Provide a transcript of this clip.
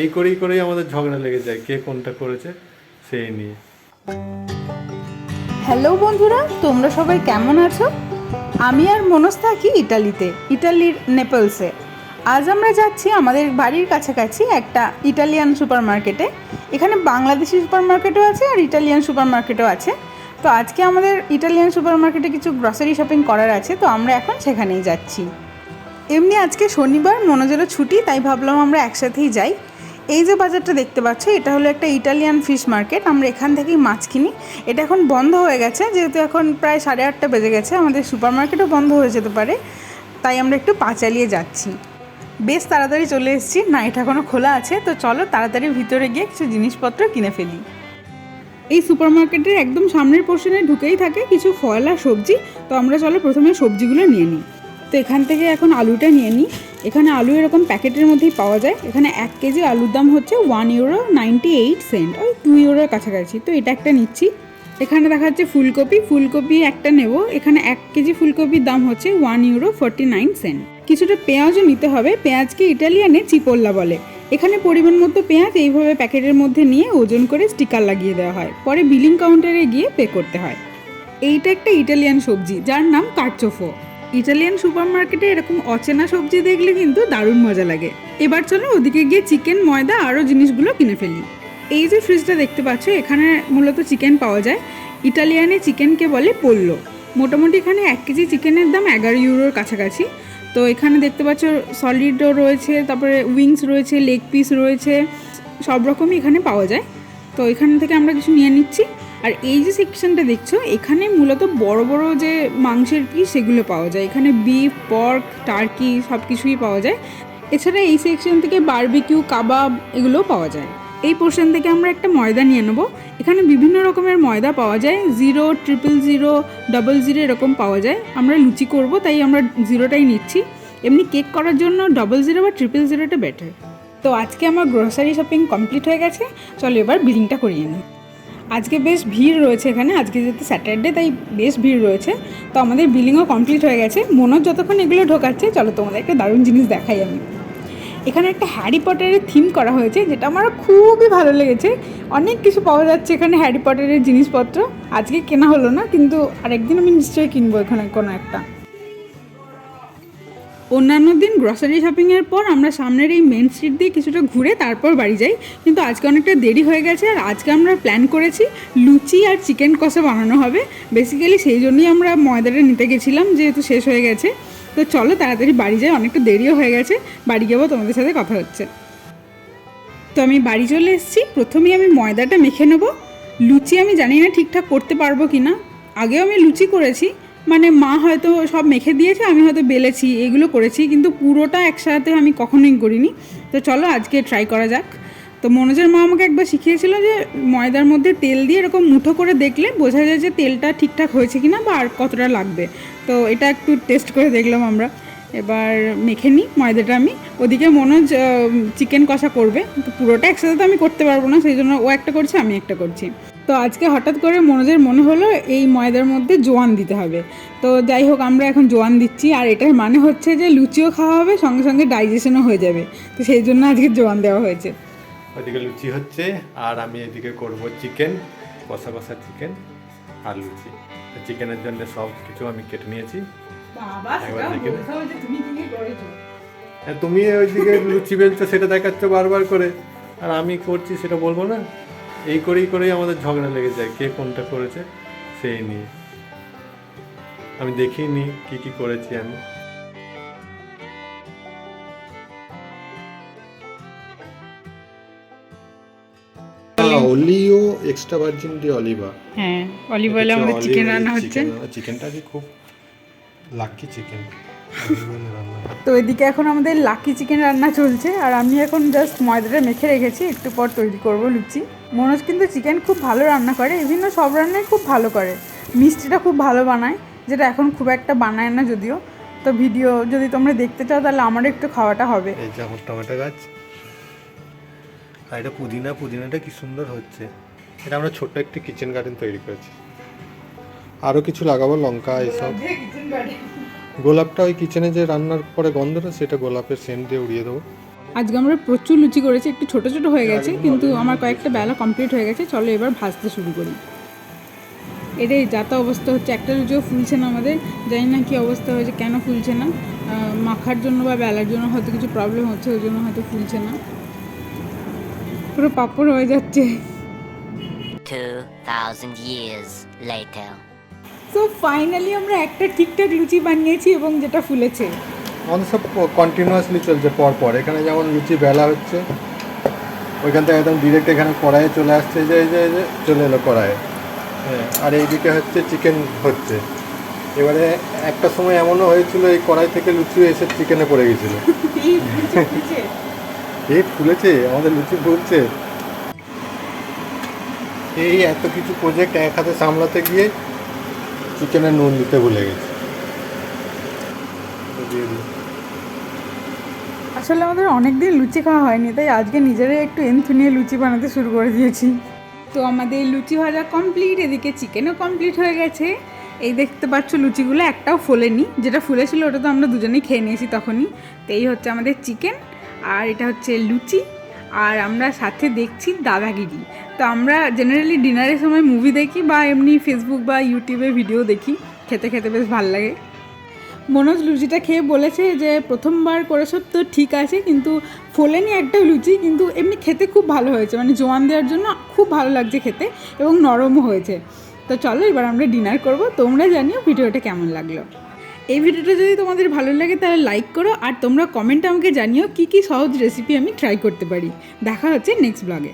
এই করেই করেই আমাদের ঝগড়া লেগে যায় কে কোনটা করেছে সেই নিয়ে। হ্যালো বন্ধুরা, তোমরা সবাই কেমন আছো? আমি আর মনস থাকি ইটালিতে, ইটালির নেপলসে। আজ আমরা যাচ্ছি আমাদের বাড়ির কাছাকাছি একটা ইটালিয়ান সুপার মার্কেটে এখানে বাংলাদেশি সুপার মার্কেটও আছে আর ইটালিয়ান সুপার মার্কেটও আছে। তো আজকে আমাদের ইটালিয়ান সুপার মার্কেটে কিছু গ্রসারি শপিং করার আছে, তো আমরা এখন সেখানেই যাচ্ছি। এমনি আজকে শনিবার, মনোজেরও ছুটি, তাই ভাবলাম আমরা একসাথেই যাই। এই যে বাজারটা দেখতে পাচ্ছ, এটা হলো একটা ইটালিয়ান ফিশ মার্কেট। আমরা এখান থেকেই মাছ কিনি। এটা এখন বন্ধ হয়ে গেছে, যেহেতু এখন প্রায় সাড়ে আটটা বেজে গেছে। আমাদের সুপার মার্কেটও বন্ধ হয়ে যেতে পারে। তাই আমরা একটু পা চালিয়ে যাচ্ছি। বেশ তাড়াতাড়ি চলে এসেছি। না, এটা এখনও খোলা আছে। তো চলো তাড়াতাড়ি ভিতরে গিয়ে কিছু জিনিসপত্র কিনে ফেলি। এই সুপার মার্কেটের একদম সামনের পোর্শনে ঢুকেই থাকে কিছু ফল আর সবজি। তো আমরা চলো প্রথমে সবজিগুলো নিয়ে নিই। তো এখান থেকে এখন আলুটা নিয়ে নিই। এখানে আলু এরকম প্যাকেটের মধ্যেই পাওয়া যায়। এখানে এক কেজি আলুর দাম হচ্ছে one euro ninety eight cent ওই টু ইউরোর কাছাকাছি। তো এটা একটা নিচ্ছি। এখানে দেখা যাচ্ছে ফুলকপি। ফুলকপি একটা নেব। এখানে এক কেজি ফুলকপির দাম হচ্ছে one euro forty nine cent কিছুটা পেঁয়াজও নিতে হবে। পেঁয়াজকে ইটালিয়ানে চিপোল্লা বলে। এখানে পরিমাণ মতো পেঁয়াজ এইভাবে প্যাকেটের মধ্যে নিয়ে ওজন করে স্টিকার লাগিয়ে দেওয়া হয়। পরে বিলিং কাউন্টারে গিয়ে পে করতে হয়। এইটা একটা ইটালিয়ান সবজি, যার নাম কারচোফো। ইটালিয়ান সুপার মার্কেটে এরকম অচেনা সবজি দেখলে কিন্তু দারুণ মজা লাগে। এবার চলো ওদিকে গিয়ে চিকেন, ময়দা আরও জিনিসগুলো কিনে ফেলি। এই যে ফ্রিজটা দেখতে পাচ্ছ, এখানে মূলত চিকেন পাওয়া যায়। ইটালিয়ানে চিকেনকে বলে পোল্লো। মোটামুটি এখানে এক কেজি চিকেনের দাম এগারো ইউরোর কাছাকাছি। তো এখানে দেখতে পাচ্ছ সলিডও রয়েছে, তারপরে উইংস রয়েছে লেগ পিস রয়েছে, সব রকমই এখানে পাওয়া যায়। তো এখান থেকে আমরা কিছু নিয়ে নিচ্ছি। আর এই যে সেকশনটা দেখছ, এখানে মূলত বড় বড় যে মাংসের পিস সেগুলো পাওয়া যায়। এখানে বিফ পর্ক টার্কি সব কিছুই পাওয়া যায়। এছাড়া এই সেকশন থেকে বারবিকিউ কাবাব এগুলোও পাওয়া যায়। এই পোর্শন থেকে আমরা একটা ময়দা নিয়ে নেব। এখানে বিভিন্ন রকমের ময়দা পাওয়া যায়। Zero triple zero double zero এরকম পাওয়া যায়। আমরা লুচি করব, তাই আমরা জিরোটাই নিচ্ছি। এমনি কেক করার জন্য ডবল জিরো বা ট্রিপল জিরোটা বেটার তো আজকে আমার গ্রোসারি শপিং কমপ্লিট হয়ে গেছে। চলো এবার বিলিংটা করিয়ে নিই। আজকে বেশ ভিড় রয়েছে এখানে, আজকে যেহেতু স্যাটারডে তাই বেশ ভিড় রয়েছে। তো আমাদের বিলিংও কমপ্লিট হয়ে গেছে। মনোজ যতক্ষণ এগুলো ঢোকাচ্ছে, চলো তোমাদের একটা দারুণ জিনিস দেখাই আমি। এখানে একটা হ্যারি পটারের থিম করা হয়েছে, যেটা আমার খুবই ভালো লেগেছে। অনেক কিছু পাওয়া যাচ্ছে এখানে হ্যারি পটারের জিনিসপত্র। আজকে কেনা হলো না, কিন্তু আরেকদিন আমি নিশ্চয়ই কিনবো এখানে কোনো একটা। অন্যান্য দিন গ্রসারি শপিংয়ের পর আমরা সামনের এই মেন স্ট্রিট দিয়ে কিছুটা ঘুরে তারপর বাড়ি যাই। কিন্তু আজকে অনেকটা দেরি হয়ে গেছে আর আজকে আমরা প্ল্যান করেছি লুচি আর চিকেন কষা বানানো হবে। বেসিক্যালি সেই জন্যই আমরা ময়দাটা নিতে গেছিলাম, যেহেতু শেষ হয়ে গেছে। তো চলো তাড়াতাড়ি বাড়ি যাই, অনেকটা দেরিও হয়ে গেছে। বাড়ি যাব, তোমাদের সাথে কথা হচ্ছে। তো আমি বাড়ি চলে এসেছি। প্রথমেই আমি ময়দাটা মেখে নেব। লুচি আমি জানি না ঠিকঠাক করতে পারব কি না আগেও আমি লুচি করেছি মানে মা হয়তো সব মেখে দিয়েছে, আমি হয়তো বেলেছি, এগুলো করেছি, কিন্তু পুরোটা একসাথে আমি কখনোই করিনি। তো চলো আজকে ট্রাই করা যাক। তো মনোজের মা আমাকে একবার শিখিয়েছিল যে ময়দার মধ্যে তেল দিয়ে এরকম মুঠো করে দেখলে বোঝা যায় যে তেলটা ঠিকঠাক হয়েছে কিনা বা আর কতটা লাগবে। তো এটা একটু টেস্ট করে দেখলাম আমরা। এবার মেখে নিই ময়দাটা আমি। ওদিকে মনোজ চিকেন কষা করবে। তো পুরোটা একসাথে তো আমি করতে পারব না, সেই জন্য ও একটা করছে, আমি একটা করছি। তো আজকে হঠাৎ করে মনোজের মনে হলো এই ময়দার মধ্যে জোয়ান দিতে হবে। তো যাই হোক আমরা এখন জোয়ান দিচ্ছি। আর এটার মানে হচ্ছে যে লুচিও খাওয়া হবে সঙ্গে সঙ্গে ডাইজেশনও হয়ে যাবে। তো সেই জন্য আজকে জোয়ান দেওয়া হয়েছে। ওইদিকে লুচি হচ্ছে আর আমি এদিকে করব চিকেন কষা কষা চিকেন আর লুচি। চিকেনের জন্য সব কিছু আমি কেটে নিয়েছি। বাবা একবার দেখে নে। তুমি কি করেছ? হ্যাঁ, তুমি ওইদিকে লুচি বেলছো সেটা দেখাচ্ছ বারবার করে। আর আমি করছি সেটা বলব না। এই করেই করেই আমাদের ঝগড়া লেগে যায় কে কোনটা করেছে সেই নিয়ে। আমি দেখিনি কি কি করেছি আমি। অলিও এক্সট্রা ভার্জিন ডি অলিভা হ্যাঁ অলিভ অয়েলে আমাদের চিকেন রান্না হচ্ছে। চিকেনটা কি খুব লাকি চিকেন তো এদিকে এখন আমাদের লাকি চিকেন রান্না চলছে আর আমি এখন জাস্ট ময়দাটা মেখে রেখেছি একটু পর তৈরি করব লুচি। মনোজ কিন্তু চিকেন খুব ভালো রান্না করে বিভিন্ন সব রান্নাই খুব ভালো করে। মিষ্টিটা খুব ভালো বানায় যেটা এখন খুব একটা বানায় না যদিও। তো ভিডিও যদি তোমরা দেখতে চাও তাহলে আমারও একটু খাওয়াটা হবে। এই যে আমার টমেটো গাছ। আর এটা পুদিনা পুদিনাটা কি সুন্দর হচ্ছে। এটা আমরা ছোট্ট একটি কিচেন গার্ডেন তৈরি করেছি। আরও কিছু লাগাবো লঙ্কা এসব। গোলাপটা ওই কিচেনে যে রান্নার পরে গন্ধটা সেটা গোলাপের সেন্ট দিয়ে উড়িয়ে দেবো। আজকে আমরা প্রচুর লুচি করেছি একটু ছোট ছোট হয়ে গেছে কিন্তু আমার কয়েকটা বেলা কমপ্লিট হয়ে গেছে চলো এবার ভাজতে শুরু করি। এটাই যাতা অবস্থা হচ্ছে একটা লুচিও ফুলছে না আমাদের জানি না কি অবস্থা হয়েছে কেন ফুলছে না। মাখার জন্য বা বেলার জন্য হয়তো কিছু প্রবলেম হচ্ছে ওই জন্য হয়তো ফুলছে না। পুরো পাপড় হয়ে যাচ্ছে। 2,000 years later. তো ফাইনালি আমরা একটা ঠিকঠাক লুচি বানিয়েছি এবং যেটা ফুলেছে। আমাদের সব কন্টিনিউয়াসলি চলছে পর পর। এখানে যেমন লুচি বেলা হচ্ছে ওইখান থেকে একদম ডিরেক্ট এখানে কড়াইয়ে চলে আসছে যে যে এই যে চলে এলো কড়াইয়ে। হ্যাঁ আর এইদিকে হচ্ছে চিকেন হচ্ছে। এবারে একটা সময় এমনও হয়েছিল এই কড়াই থেকে লুচি এসে চিকেনে পড়ে গেছিল। এই ফুলেছে? আমাদের লুচি ফুলছে। এই এত কিছু প্রজেক্ট এক হাতে সামলাতে গিয়ে চিকেনের নুন দিতে ভুলে গেছি। আসলে আমাদের অনেক দিন লুচি খাওয়া হয়নি, তাই আজকে নিজেরাই একটু এন্থু নিয়ে লুচি বানাতে শুরু করে দিয়েছি। তো আমাদের লুচি ভাজা কমপ্লিট এদিকে চিকেনও কমপ্লিট হয়ে গেছে। এই দেখতে পাচ্ছ লুচিগুলো একটাও ফোলেনি, যেটা ফুলেছিল ওটা তো আমরা দুজনেই খেয়ে নিয়েছি তখনই। তো এই হচ্ছে আমাদের চিকেন, আর এটা হচ্ছে লুচি। আর আমরা সাথে দেখছি দাদাগিরি। তো আমরা জেনারেলি ডিনারের সময় মুভি দেখি বা এমনি ফেসবুক বা ইউটিউবে ভিডিও দেখি। খেতে খেতে বেশ ভালো লাগে। মনোজ লুচিটা খেয়ে বলেছে যে, প্রথমবার করেছ তো ঠিক আছে, কিন্তু ফোলেনি একটা লুচি, কিন্তু এমনি খেতে খুব ভালো হয়েছে। মানে জোয়ান দেওয়ার জন্য খুব ভালো লাগছে খেতে এবং নরমও হয়েছে। তো চলো এবার আমরা ডিনার করব। তোমরা জানিও ভিডিওটা কেমন লাগল। এই ভিডিওটা যদি তোমাদের ভালো লাগে, তাহলে লাইক করো আর তোমরা কমেন্টে আমাকে জানিও কী কী সহজ রেসিপি আমি ট্রাই করতে পারি। দেখা হচ্ছে নেক্সট ব্লগে